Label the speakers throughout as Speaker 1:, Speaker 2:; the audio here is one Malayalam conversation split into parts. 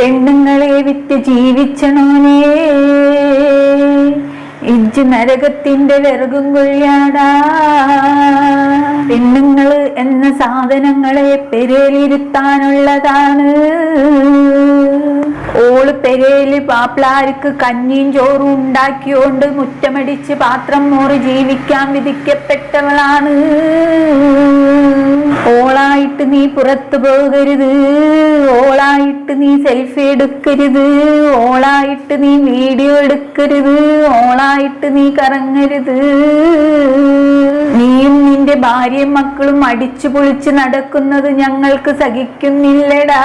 Speaker 1: പെണ്ണുങ്ങളെ വിറ്റ് ജീവിച്ചണോനേ. ഇജ്ജ് നരകത്തിന്റെ വിറകും കൊള്ളിയാടാ. പെണ്ണുങ്ങൾ എന്ന സാധനങ്ങളെ പെരേലിരുത്താനുള്ളതാണ്. ഓൾ പെരേൽ പാപ്പിളാർക്ക് കഞ്ഞിയും ചോറും ഉണ്ടാക്കിയോണ്ട് മുറ്റമടിച്ച് പാത്രം മോറി ജീവിക്കാൻ വിധിക്കപ്പെട്ടവളാണ്. ഓളായിട്ട് നീ പുറത്തു പോകരുത്. ഓളായിട്ട് നീ സെൽഫി എടുക്കരുത്. ഓളായിട്ട് നീ വീഡിയോ എടുക്കരുത്. ഓളായിട്ട് നീ കറങ്ങരുത്. നീയും നിന്റെ ഭാര്യയും മക്കളും അടിച്ചു പൊളിച്ച് നടക്കുന്നത് ഞങ്ങൾക്ക് സഹിക്കുന്നില്ലടാ.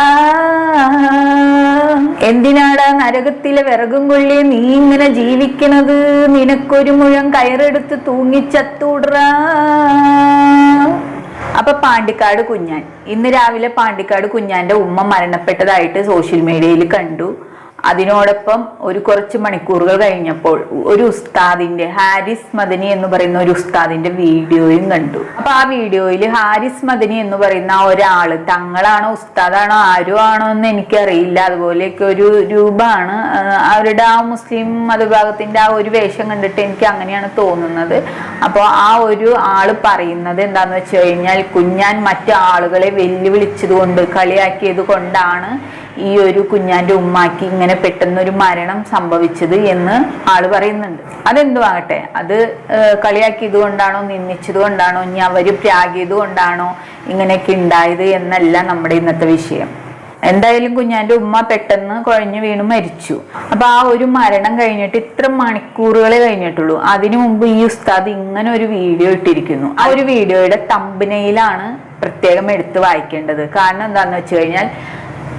Speaker 1: എന്തിനാടാ നരകത്തിലെ വിറകും കൊള്ളി നീ ഇങ്ങനെ ജീവിക്കണത്? നിനക്കൊരു മുഴം കയറെടുത്ത് തൂങ്ങിച്ചത്തൂടറാ. അപ്പൊ പാണ്ടിക്കാട് കുഞ്ഞാൻ. ഇന്ന് രാവിലെ പാണ്ടിക്കാട് കുഞ്ഞാന്റെ ഉമ്മ മരണപ്പെട്ടതായിട്ട് സോഷ്യൽ മീഡിയയിൽ കണ്ടു. അതിനോടൊപ്പം ഒരു കുറച്ച് മണിക്കൂറുകൾ കഴിഞ്ഞപ്പോൾ ഒരു ഉസ്താദിന്റെ ഹാരിസ് മദനി എന്ന് പറയുന്ന ഒരു ഉസ്താദിന്റെ വീഡിയോയും കണ്ടു. അപ്പൊ ആ വീഡിയോയിൽ ഹാരിസ് മദനി എന്ന് പറയുന്ന ഒരാൾ തങ്ങളാണോ ഉസ്താദാണോ ആരോ ആണോ എന്ന് എനിക്കറിയില്ല. അതുപോലെയൊക്കെ ഒരു രൂപമാണ്. അവരുടെ ആ മുസ്ലിം മതവിഭാഗത്തിന്റെ ആ ഒരു വേഷം കണ്ടിട്ട് എനിക്ക് അങ്ങനെയാണ് തോന്നുന്നത്. അപ്പോൾ ആ ഒരു ആൾ പറയുന്നത് എന്താന്ന് വെച്ച് കഴിഞ്ഞാൽ കുഞ്ഞാൻ മറ്റു ആളുകളെ വെല്ലുവിളിച്ചത് കൊണ്ട് കളിയാക്കിയത് കൊണ്ടാണ് ഈ ഒരു കുഞ്ഞാന്റെ ഉമ്മാക്ക് ഇങ്ങനെ പെട്ടെന്നൊരു മരണം സംഭവിച്ചത് എന്ന് ആൾ പറയുന്നുണ്ട്. അതെന്തുവാകട്ടെ? അത് കളിയാക്കിയത് കൊണ്ടാണോ നിന്ദിച്ചത് കൊണ്ടാണോ ഇനി അവർ പ്രാഗിയത് കൊണ്ടാണോ ഇങ്ങനെയൊക്കെ ഉണ്ടായത് എന്നല്ല നമ്മുടെ ഇന്നത്തെ വിഷയം. എന്തായാലും കുഞ്ഞാന്റെ ഉമ്മ പെട്ടെന്ന് കുഴഞ്ഞു വീണ് മരിച്ചു. അപ്പൊ ആ ഒരു മരണം കഴിഞ്ഞിട്ട് ഇത്ര മണിക്കൂറുകളെ കഴിഞ്ഞിട്ടുള്ളൂ. അതിനു മുമ്പ് ഈ ഉസ്താദ് ഇങ്ങനെ ഒരു വീഡിയോ ഇട്ടിരിക്കുന്നു. ആ ഒരു വീഡിയോയുടെ തമ്പനയിലാണ് പ്രത്യേകം എടുത്ത് വായിക്കേണ്ടത്. കാരണം എന്താണെന്ന് വെച്ച് കഴിഞ്ഞാൽ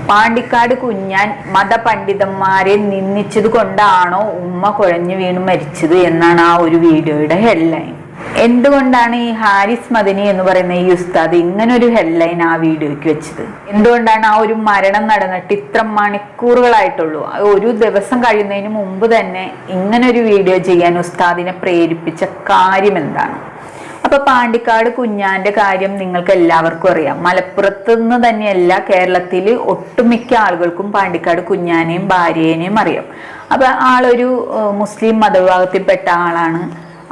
Speaker 1: പാണ്ടിക്കാട് കുഞ്ഞാൻ മതപണ്ഡിതന്മാരെ നിന്ദിച്ചത് കൊണ്ടാണോ ഉമ്മ കുഴഞ്ഞു വീണ് മരിച്ചത് എന്നാണ് ആ ഒരു വീഡിയോയുടെ ഹെഡ്ലൈൻ എന്തുകൊണ്ടാണ് ഈ ഹാരിസ് മദനി എന്ന് പറയുന്ന ഈ ഉസ്താദ് ഇങ്ങനെ ഒരു ഹെഡ്ലൈൻ ആ വീഡിയോയ്ക്ക് വെച്ചത്? എന്തുകൊണ്ടാണ് ആ ഒരു മരണം നടന്നിട്ട് ഇത്ര മണിക്കൂറുകളായിട്ടുള്ളൂ? ഒരു ദിവസം കഴിയുന്നതിന് മുമ്പ് തന്നെ ഇങ്ങനൊരു വീഡിയോ ചെയ്യാൻ ഉസ്താദിനെ പ്രേരിപ്പിച്ച കാര്യം എന്താണ്? അപ്പൊ പാണ്ടിക്കാട് കുഞ്ഞാന്റെ കാര്യം നിങ്ങൾക്ക് എല്ലാവർക്കും അറിയാം. മലപ്പുറത്ത് നിന്ന് തന്നെയല്ല കേരളത്തിൽ ഒട്ടുമിക്ക ആളുകൾക്കും പാണ്ടിക്കാട് കുഞ്ഞാനെയും ഭാര്യേനെയും അറിയാം. അപ്പൊ ആളൊരു മുസ്ലിം മതവിഭാഗത്തിൽപ്പെട്ട ആളാണ്.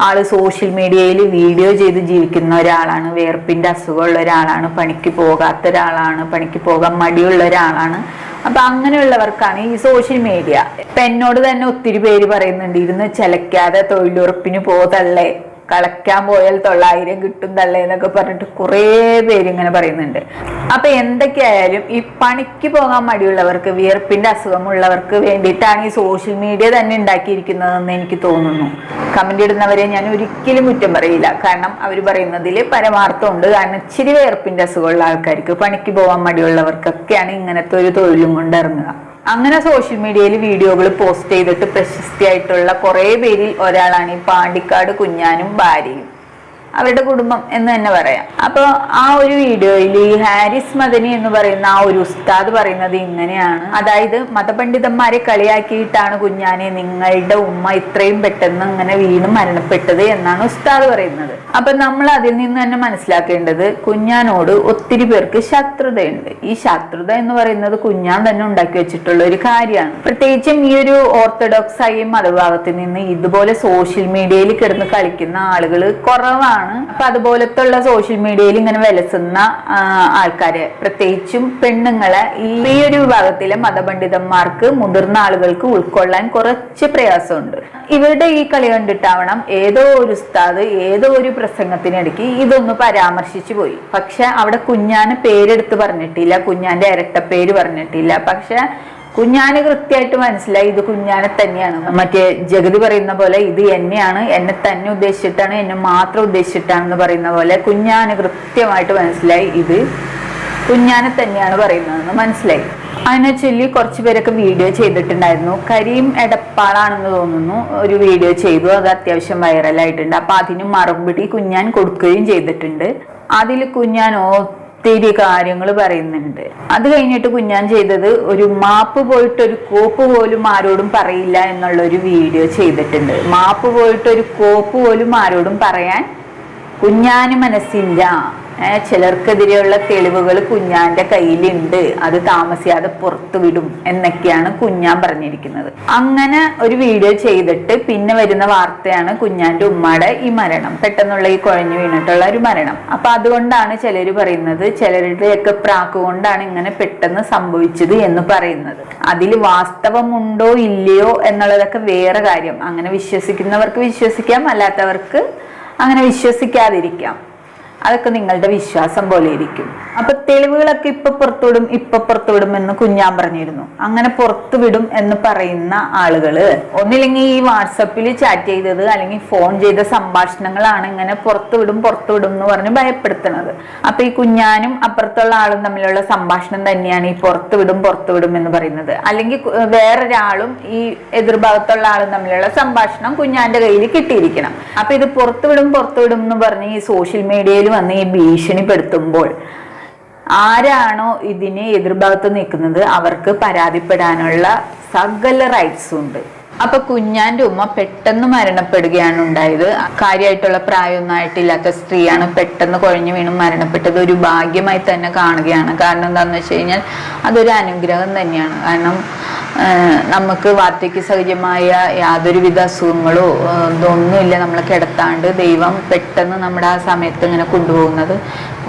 Speaker 1: ആൾ സോഷ്യൽ മീഡിയയിൽ വീഡിയോ ചെയ്ത് ജീവിക്കുന്ന ഒരാളാണ്. വേർപ്പിന്റെ അസുഖമുള്ള ഒരാളാണ്. പണിക്ക് പോകാത്ത ഒരാളാണ് പണിക്ക് പോകാൻ മടിയുള്ള ഒരാളാണ്. അപ്പൊ അങ്ങനെയുള്ളവർക്കാണ് ഈ സോഷ്യൽ മീഡിയ. ഇപ്പൊ എന്നോട് തന്നെ ഒത്തിരി പേര് പറയുന്നുണ്ട് ഇരുന്ന് ചെലക്കാതെ തൊഴിലുറപ്പിന് പോതല്ലേ കളക്കാൻ പോയാൽ തൊള്ളായിരം കിട്ടും തള്ളേ എന്നൊക്കെ പറഞ്ഞിട്ട് കുറേ പേര് ഇങ്ങനെ പറയുന്നുണ്ട്. അപ്പൊ എന്തൊക്കെയായാലും ഈ പണിക്ക് പോകാൻ മടിയുള്ളവർക്ക് വിയർപ്പിന്റെ അസുഖമുള്ളവർക്ക് വേണ്ടിയിട്ടാണ് ഈ സോഷ്യൽ മീഡിയ തന്നെ ഉണ്ടാക്കിയിരിക്കുന്നതെന്ന് എനിക്ക് തോന്നുന്നു. കമന്റ് ഇടുന്നവരെ ഞാൻ ഒരിക്കലും കുറ്റം പറയില്ല. കാരണം അവർ പറയുന്നതിൽ പരമാർത്ഥമുണ്ട്. കാരണം ഇച്ചിരി വിയർപ്പിന്റെ അസുഖമുള്ള ആൾക്കാർക്ക് പണിക്ക് പോകാൻ മടിയുള്ളവർക്കൊക്കെയാണ് ഇങ്ങനത്തെ ഒരു തൊഴിലും കൊണ്ട് ഇറങ്ങുക. അങ്ങനെ സോഷ്യൽ മീഡിയയിൽ വീഡിയോകൾ പോസ്റ്റ് ചെയ്തിട്ട് പ്രശസ്തിയായിട്ടുള്ള കുറേ പേരിൽ ഒരാളാണ് ഈ പാണ്ടിക്കാട് കുഞ്ഞാനും ഭാര്യയും. അവരുടെ കുടുംബം എന്ന് തന്നെ പറയാം. അപ്പോൾ ആ ഒരു വീഡിയോയിൽ ഈ ഹാരിസ് മദനി എന്ന് പറയുന്ന ആ ഒരു ഉസ്താദ് പറയുന്നത് ഇങ്ങനെയാണ്. അതായത് മതപണ്ഡിതന്മാരെ കളിയാക്കിയിട്ടാണ് കുഞ്ഞാനെ നിങ്ങളുടെ ഉമ്മ ഇത്രയും പെട്ടെന്ന് ഇങ്ങനെ വീണ് മരണപ്പെട്ടത് എന്നാണ് ഉസ്താദ് പറയുന്നത്. അപ്പൊ നമ്മൾ അതിൽ നിന്ന് തന്നെ മനസ്സിലാക്കേണ്ടത് കുഞ്ഞാനോട് ഒത്തിരി പേർക്ക് ശത്രുതയുണ്ട്. ഈ ശത്രുത എന്ന് പറയുന്നത് കുഞ്ഞാൻ തന്നെ ഉണ്ടാക്കി വെച്ചിട്ടുള്ള ഒരു കാര്യമാണ്. പ്രത്യേകിച്ചും ഈ ഒരു ഓർത്തഡോക്സ് ആയി മതഭാഗത്ത് നിന്ന് ഇതുപോലെ സോഷ്യൽ മീഡിയയിൽ കിടന്ന് കളിക്കുന്ന ആളുകൾ കുറവാണ്. അപ്പൊ അതുപോലത്തെ ഉള്ള സോഷ്യൽ മീഡിയയിൽ ഇങ്ങനെ വിലസുന്ന ആൾക്കാര്. പ്രത്യേകിച്ചും പെണ്ണുങ്ങളെ ഈ ഒരു വിഭാഗത്തിലെ മതപണ്ഡിതന്മാർക്ക് മുതിർന്ന ആളുകൾക്ക് ഉൾക്കൊള്ളാൻ കുറച്ച് പ്രയാസമുണ്ട്. ഇവരുടെ ഈ കളി കണ്ടിട്ടാവണം ഏതോ ഒരു ഉസ്താദ് ഏതോ ഒരു പ്രസംഗത്തിനിടയ്ക്ക് ഇതൊന്ന് പരാമർശിച്ചു പോയി. പക്ഷെ അവിടെ കുഞ്ഞാന് പേരെടുത്ത് പറഞ്ഞിട്ടില്ല കുഞ്ഞാന്റെ ഇരട്ടപ്പേര് പറഞ്ഞിട്ടില്ല. പക്ഷെ കുഞ്ഞാന് കൃത്യമായിട്ട് മനസ്സിലായി ഇത് കുഞ്ഞാനെ തന്നെയാണ്. മറ്റേ ജഗതി പറയുന്ന പോലെ ഇത് എന്നെയാണ് എന്നെ തന്നെ ഉദ്ദേശിച്ചിട്ടാണ് എന്നെ മാത്രം ഉദ്ദേശിച്ചിട്ടാണെന്ന് പറയുന്ന പോലെ കുഞ്ഞാന് കൃത്യമായിട്ട് മനസ്സിലായി ഇത് കുഞ്ഞാനെ തന്നെയാണ് പറയുന്നതെന്ന് മനസ്സിലായി. അതിനെ ചൊല്ലി കുറച്ച് പേരൊക്കെ വീഡിയോ ചെയ്തിട്ടുണ്ടായിരുന്നു. കരീം എടപ്പാളാണെന്ന് തോന്നുന്നു ഒരു വീഡിയോ ചെയ്തു അത് അത്യാവശ്യം വൈറലായിട്ടുണ്ട് അപ്പൊ അതിന് മറുപടി കുഞ്ഞാൻ കൊടുക്കുകയും ചെയ്തിട്ടുണ്ട്. അതിൽ കുഞ്ഞാൻ ഒത്തിരി കാര്യങ്ങൾ പറയുന്നുണ്ട്. അത് കഴിഞ്ഞിട്ട് കുഞ്ഞാൻ ചെയ്തത് ഒരു മാപ്പ് പോയിട്ട് ഒരു കോപ്പ് പോലും ആരോടും പറയില്ല എന്നുള്ള ഒരു വീഡിയോ ചെയ്തിട്ടുണ്ട്. മാപ്പ് പോയിട്ട് ഒരു കോപ്പ് പോലും ആരോടും പറയാൻ കുഞ്ഞാന് മനസ്സില്ല. ചിലർക്കെതിരെയുള്ള തെളിവുകൾ കുഞ്ഞാന്റെ കയ്യിലുണ്ട്. അത് താമസിയാതെ പുറത്തു വിടും എന്നൊക്കെയാണ് കുഞ്ഞാൻ പറഞ്ഞിരിക്കുന്നത്. അങ്ങനെ ഒരു വീഡിയോ ചെയ്തിട്ട് പിന്നെ വരുന്ന വാർത്തയാണ് കുഞ്ഞാന്റെ ഉമ്മയുടെ ഈ മരണം. പെട്ടെന്നുള്ള ഈ കുഴഞ്ഞു വീണിട്ടുള്ള ഒരു മരണം. അപ്പൊ അതുകൊണ്ടാണ് ചിലർ പറയുന്നത് ചിലരുടെയൊക്കെ പ്രാക്ക് കൊണ്ടാണ് ഇങ്ങനെ പെട്ടെന്ന് സംഭവിച്ചത് എന്ന് പറയുന്നത്. അതിൽ വാസ്തവമുണ്ടോ ഇല്ലയോ എന്നുള്ളതൊക്കെ വേറെ കാര്യം. അങ്ങനെ വിശ്വസിക്കുന്നവർക്ക് വിശ്വസിക്കാം അല്ലാത്തവർക്ക് അങ്ങനെ വിശ്വസിക്കാതിരിക്കാം. അതൊക്കെ നിങ്ങളുടെ വിശ്വാസം പോലെ ഇരിക്കും. അപ്പൊ തെളിവുകളൊക്കെ ഇപ്പൊ പുറത്തുവിടും ഇപ്പൊ പുറത്തുവിടും എന്ന് കുഞ്ഞാൻ പറഞ്ഞിരുന്നു. അങ്ങനെ പുറത്തുവിടും എന്ന് പറയുന്ന ആളുകൾ ഒന്നില്ലെങ്കിൽ ഈ വാട്സപ്പിൽ ചാറ്റ് ചെയ്തത് അല്ലെങ്കിൽ ഫോൺ ചെയ്ത സംഭാഷണങ്ങളാണ് ഇങ്ങനെ പുറത്തുവിടും പുറത്തുവിടും എന്ന് പറഞ്ഞ് ഭയപ്പെടുത്തുന്നത്. അപ്പൊ ഈ കുഞ്ഞാനും അപ്പുറത്തുള്ള ആളും തമ്മിലുള്ള സംഭാഷണം തന്നെയാണ് ഈ പുറത്തുവിടും പുറത്തുവിടും എന്ന് പറയുന്നത്. അല്ലെങ്കിൽ വേറൊരാളും ഈ എതിർഭാഗത്തുള്ള ആളും തമ്മിലുള്ള സംഭാഷണം കുഞ്ഞാന്റെ കയ്യിൽ കിട്ടിയിരിക്കണം. അപ്പൊ ഇത് പുറത്തുവിടും പുറത്തുവിടും എന്ന് പറഞ്ഞ് ഈ സോഷ്യൽ മീഡിയയിൽ വന്ന് ഈ ഭീഷണിപ്പെടുത്തുമ്പോൾ ആരാണോ ഇതിനെ എതിർഭാഗത്ത് നിൽക്കുന്നത് അവർക്ക് പരാതിപ്പെടാനുള്ള സകല റൈറ്റ്സ് ഉണ്ട്. അപ്പൊ കുഞ്ഞാന്റെ ഉമ്മ പെട്ടെന്ന് മരണപ്പെടുകയാണ് ഉണ്ടായത്. കാര്യമായിട്ടുള്ള പ്രായമൊന്നും ആയിട്ടില്ലാത്ത സ്ത്രീയാണ് പെട്ടെന്ന് കുഴഞ്ഞു വീണ് മരണപ്പെട്ടത് ഒരു ഭാഗ്യമായി തന്നെ കാണുകയാണ്. കാരണം എന്താണെന്ന് വെച്ച് കഴിഞ്ഞാൽ അതൊരു അനുഗ്രഹം തന്നെയാണ്. കാരണം നമുക്ക് വാർദ്ധക്യ സഹജമായ യാതൊരുവിധ അസുഖങ്ങളോ ഇതൊന്നുമില്ല നമ്മളെ കിടത്താണ്ട് ദൈവം പെട്ടെന്ന് നമ്മുടെ ആ സമയത്ത് ഇങ്ങനെ കൊണ്ടുപോകുന്നത്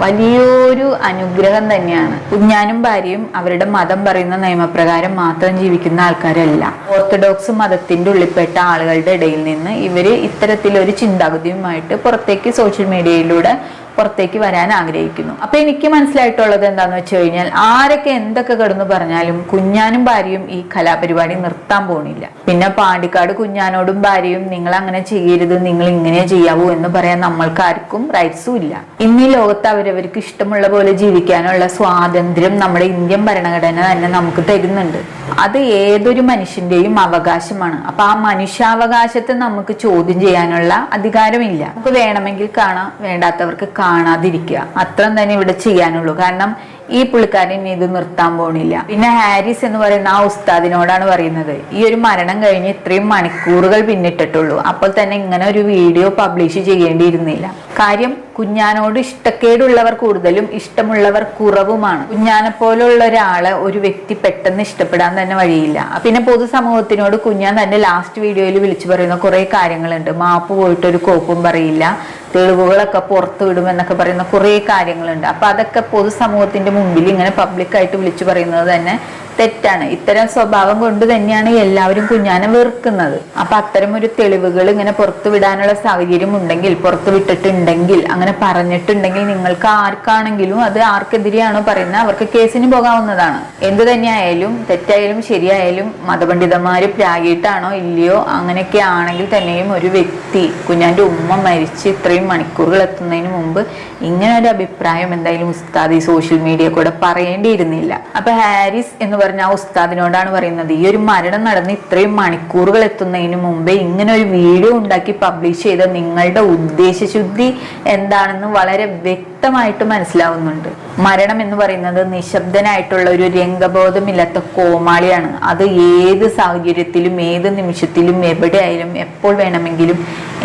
Speaker 1: വലിയൊരു അനുഗ്രഹം തന്നെയാണ്. കുഞ്ഞാനും ഭാര്യയും അവരുടെ മതം പറയുന്ന നിയമപ്രകാരം മാത്രം ജീവിക്കുന്ന ആൾക്കാരല്ല. ഓർത്തഡോക്സ് മതത്തിന്റെ ഉള്ളിൽപ്പെട്ട ആളുകളുടെ ഇടയിൽ നിന്ന് ഇവർ ഇത്തരത്തിലൊരു ചിന്താഗതിയുമായിട്ട് പുറത്തേക്ക് സോഷ്യൽ മീഡിയയിലൂടെ പുറത്തേക്ക് വരാൻ ആഗ്രഹിക്കുന്നു. അപ്പൊ എനിക്ക് മനസ്സിലായിട്ടുള്ളത് എന്താന്ന് വെച്ച് കഴിഞ്ഞാൽ ആരൊക്കെ എന്തൊക്കെ കിടന്നു പറഞ്ഞാലും കുഞ്ഞാനും ഭാര്യയും ഈ കലാപരിപാടി നിർത്താൻ പോണില്ല. പിന്നെ പാണ്ടിക്കാട് കുഞ്ഞാനോടും ഭാര്യയും നിങ്ങൾ അങ്ങനെ ചെയ്യരുത് നിങ്ങൾ ഇങ്ങനെ ചെയ്യാവൂ എന്ന് പറയാൻ നമ്മൾക്ക് ആർക്കും റൈറ്റ്സും ഇല്ല. ഇന്ന് ഈ ലോകത്ത് അവരവർക്ക് ഇഷ്ടമുള്ള പോലെ ജീവിക്കാനുള്ള സ്വാതന്ത്ര്യം നമ്മുടെ ഇന്ത്യൻ ഭരണഘടന തന്നെ നമുക്ക് തരുന്നുണ്ട്. അത് ഏതൊരു മനുഷ്യന്റെയും അവകാശമാണ്. അപ്പൊ ആ മനുഷ്യാവകാശത്തെ നമുക്ക് ചോദ്യം ചെയ്യാനുള്ള അധികാരമില്ല. നമുക്ക് വേണമെങ്കിൽ കാണാം വേണ്ടാത്തവർക്ക് കാണാതിരിക്കുക. അത്രയും തന്നെ ഇവിടെ ചെയ്യാനുള്ളൂ. കാരണം ഈ പുള്ളിക്കാരൻ ഇത് നിർത്താൻ പോണില്ല. പിന്നെ ഹാരിസ് എന്ന് പറയുന്ന ആ ഉസ്താദിനോടാണ് പറയുന്നത് ഈ ഒരു മരണം കഴിഞ്ഞ് ഇത്രയും മണിക്കൂറുകൾ പിന്നിട്ടിട്ടുള്ളൂ. അപ്പോൾ തന്നെ ഇങ്ങനെ ഒരു വീഡിയോ പബ്ലിഷ് ചെയ്യേണ്ടിയിരുന്നില്ല. കാര്യം കുഞ്ഞാനോട് ഇഷ്ടക്കേടുള്ളവർ കൂടുതലും ഇഷ്ടമുള്ളവർ കുറവുമാണ്. കുഞ്ഞാനെ പോലുള്ള ഒരാളെ ഒരു വ്യക്തി പെട്ടെന്ന് ഇഷ്ടപ്പെടാൻ തന്നെ വഴിയില്ല. പിന്നെ പൊതുസമൂഹത്തിനോട് കുഞ്ഞാൻ തന്റെ ലാസ്റ്റ് വീഡിയോയിൽ വിളിച്ചു പറയുന്ന കുറെ കാര്യങ്ങളുണ്ട്. മാപ്പ് പോയിട്ട് ഒരു കോപ്പും പറയില്ല. തെളിവുകളൊക്കെ പുറത്തു വിടുമെന്നൊക്കെ പറയുന്ന കുറെ കാര്യങ്ങളുണ്ട്. അപ്പൊ അതൊക്കെ പൊതുസമൂഹത്തിന്റെ മുമ്പിൽ ഇങ്ങനെ പബ്ലിക്കായിട്ട് വിളിച്ചു പറയുന്നത് തന്നെ തെറ്റാണ്. ഇത്തരം സ്വഭാവം കൊണ്ട് തന്നെയാണ് എല്ലാവരും കുഞ്ഞാനെ വെറുക്കുന്നത്. അപ്പൊ അത്തരം ഒരു തെളിവുകൾ ഇങ്ങനെ പുറത്തു വിടാനുള്ള സാഹചര്യം ഉണ്ടെങ്കിൽ പുറത്തു വിട്ടിട്ടുണ്ടെങ്കിൽ അങ്ങനെ പറഞ്ഞിട്ടുണ്ടെങ്കിൽ നിങ്ങൾക്ക് ആർക്കാണെങ്കിലും അത് ആർക്കെതിരെയാണോ പറയുന്നത് അവർക്ക് കേസിന് പോകാവുന്നതാണ്. എന്ത് തന്നെയായാലും തെറ്റായാലും ശരിയായാലും മതപണ്ഡിതന്മാര് പ്രാഗിയിട്ടാണോ ഇല്ലയോ അങ്ങനെയൊക്കെ ആണെങ്കിൽ തന്നെയും ഒരു വ്യക്തി കുഞ്ഞാന്റെ ഉമ്മ മരിച്ച് ഇത്രയും മണിക്കൂറുകൾ എത്തുന്നതിന് മുമ്പ് ഇങ്ങനെ ഒരു അഭിപ്രായം എന്തായാലും ഉസ്താദ് ഈ സോഷ്യൽ മീഡിയ കൂടെ പറയേണ്ടിയിരുന്നില്ല. അപ്പൊ ഹാരിസ് എന്ന് പറഞ്ഞ ആ ഉസ്താദിനോടാണ് പറയുന്നത്. ഈ ഒരു മരണം നടന്ന് ഇത്രയും മണിക്കൂറുകൾ എത്തുന്നതിന് മുമ്പേ ഇങ്ങനെ ഒരു വീഡിയോ ഉണ്ടാക്കി പബ്ലിഷ് ചെയ്ത നിങ്ങളുടെ ഉദ്ദേശശുദ്ധി എന്താണെന്ന് വളരെ വ്യക്തമായിട്ട് മനസ്സിലാവുന്നുണ്ട്. മരണം എന്ന് പറയുന്നത് നിശബ്ദനായിട്ടുള്ള ഒരു രംഗബോധമില്ലാത്ത കോമാളിയാണ്. അത് ഏത് സാഹചര്യത്തിലും ഏത് നിമിഷത്തിലും എവിടെയായാലും എപ്പോൾ വേണമെങ്കിലും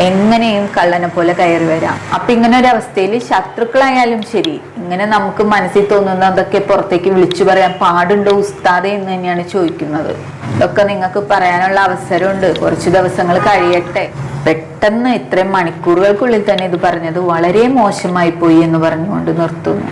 Speaker 1: എങ്ങനെയും കള്ളനെ പോലെ കയറി വരാം. അപ്പൊ ഇങ്ങനെ ഒരു അവസ്ഥയിൽ ശത്രുക്കളായാലും ശരി ഇങ്ങനെ നമുക്ക് മനസ്സിൽ തോന്നുന്നതൊക്കെ പുറത്തേക്ക് വിളിച്ചു പറയാൻ പാടുണ്ടോ ഉസ്താദെ എന്ന് തന്നെയാണ് ചോദിക്കുന്നത്. ഇതൊക്കെ നിങ്ങൾക്ക് പറയാനുള്ള അവസരമുണ്ട്. കുറച്ച് ദിവസങ്ങൾ കഴിയട്ടെ. പെട്ടെന്ന് ഇത്രയും മണിക്കൂറുകൾക്കുള്ളിൽ തന്നെ ഇത് പറഞ്ഞത് വളരെ മോശമായി പോയി എന്ന് പറഞ്ഞുകൊണ്ട് നിർത്തുന്നു.